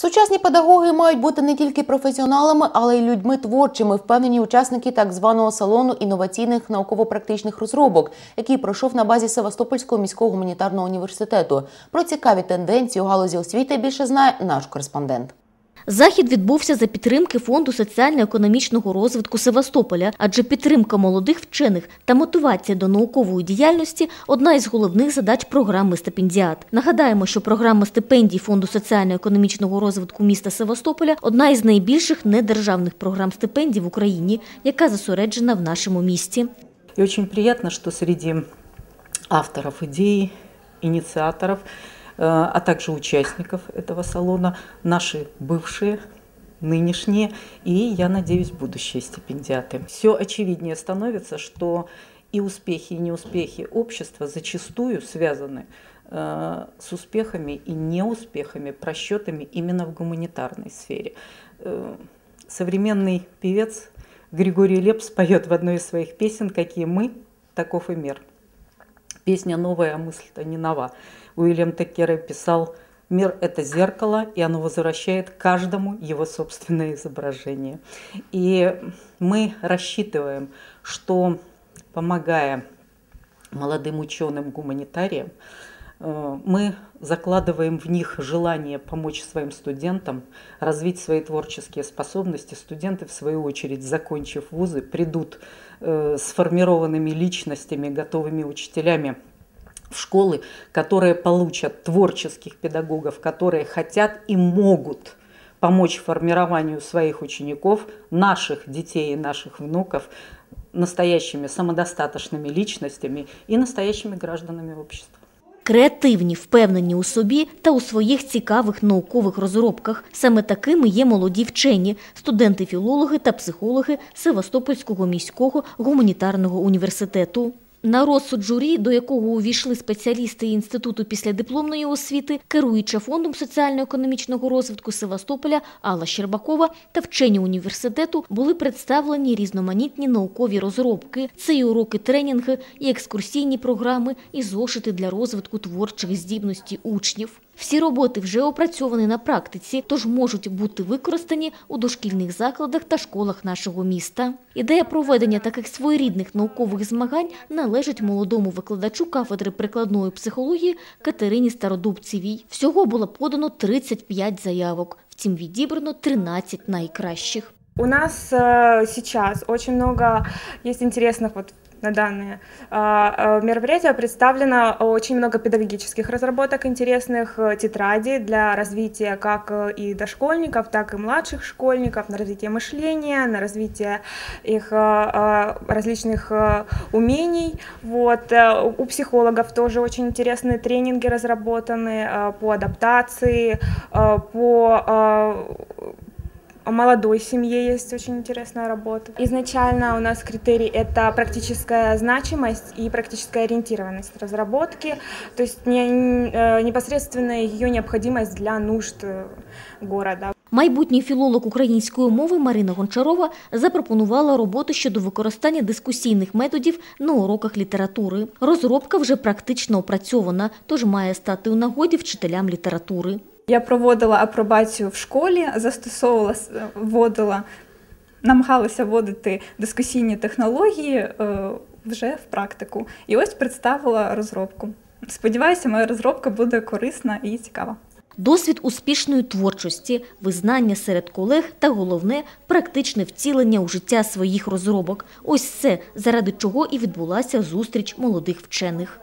Сучасні педагоги мають бути не тільки професіоналами, але й людьми творчими, впевнені учасники так званого салону інноваційних науково-практичних розробок, який пройшов на базі Севастопольського міського гуманітарного університету. Про цікаві тенденції у галузі освіти більше знає наш кореспондент. Захід відбувся за підтримки фонду соціально-економічного розвитку Севастополя, адже підтримка молодих вчених та мотивація до наукової діяльності одна із головних задач програми стипендіат. Нагадаємо, що програма стипендій фонду соціально-економічного розвитку міста Севастополя одна із найбільших недержавних програм стипендій в Україні, яка зосереджена в нашому місті. И очень приятно, что среди авторов идей, инициаторов, э, а также участников этого салона наши бывшие, нынешние и, я надеюсь, будущие стипендиаты. Все очевиднее становится, что и успехи, и неуспехи общества зачастую связаны э, с успехами и неуспехами, просчетами именно в гуманитарной сфере. Э, современный певец Григорий Лепс поет в одной из своих песен «Какие мы, таков и мир». Песня новая, а мысль-то не нова. Уильям Теккерей писал «Мир – это зеркало, и оно возвращает каждому его собственное изображение». И мы рассчитываем, что, помогая молодым ученым гуманитариям, э, мы закладываем в них желание помочь своим студентам, развить свои творческие способности. Студенты, в свою очередь, закончив вузы, придут э, сформированными личностями, готовыми учителями в школы, которые получат творческих педагогов, которые хотят и могут помочь формированию своих учеников, наших детей и наших внуков, настоящими самодостаточными личностями и настоящими гражданами общества. Креативні, впевнені у собі та у своїх цікавих наукових розробках. Саме такими є молоді вчені, студенти-філологи та психологи Севастопольського міського гуманітарного університету. На розсуд журі, до якого увійшли спеціалісти інституту післядипломної освіти, керуюча фондом соціально-економічного розвитку Севастополя Алла Щербакова та вчені університету були представлені різноманітні наукові розробки. Це і уроки тренінги, і екскурсійні програми, і зошити для розвитку творчих здібностей учнів. Всі роботи вже опрацьовані на практиці, тож можуть бути використані у дошкільних закладах та школах нашого міста. Ідея проведення таких своєрідних наукових змагань належить молодому викладачу кафедри прикладної психології Катерині Стародубцевій. Всього було подано 35 заявок, втім відібрано 13 найкращих. У нас э, сейчас очень много есть интересных на данное э, мероприятие представлено очень много педагогических разработок, интересных э, тетрадей для развития как э, и дошкольников, так и младших школьников, на развитие мышления, на развитие их различных умений. Вот. У психологов тоже очень интересные тренинги разработаны по адаптации, по о молодой семье есть очень интересная работа. Изначально у нас критерий это практическая значимость и практическая ориентированность разработки, то есть не, непосредственно ее необходимость для нужд города. Майбутній філолог української мови Марина Гончарова запропонувала роботу щодо використання дискусійних методів на уроках літератури. Розробка вже практично опрацьована, тож має стати у нагоді вчителям літератури. Я проводила апробацію в школі, застосовувала, вводила, намагалася вводити дискусійні технології е, вже в практику. І ось представила розробку. Сподіваюся, моя розробка буде корисна і цікава. Досвід успішної творчості, визнання серед колег та головне практичне втілення у життя своїх розробок. Ось це заради чого і відбулася зустріч молодих вчених.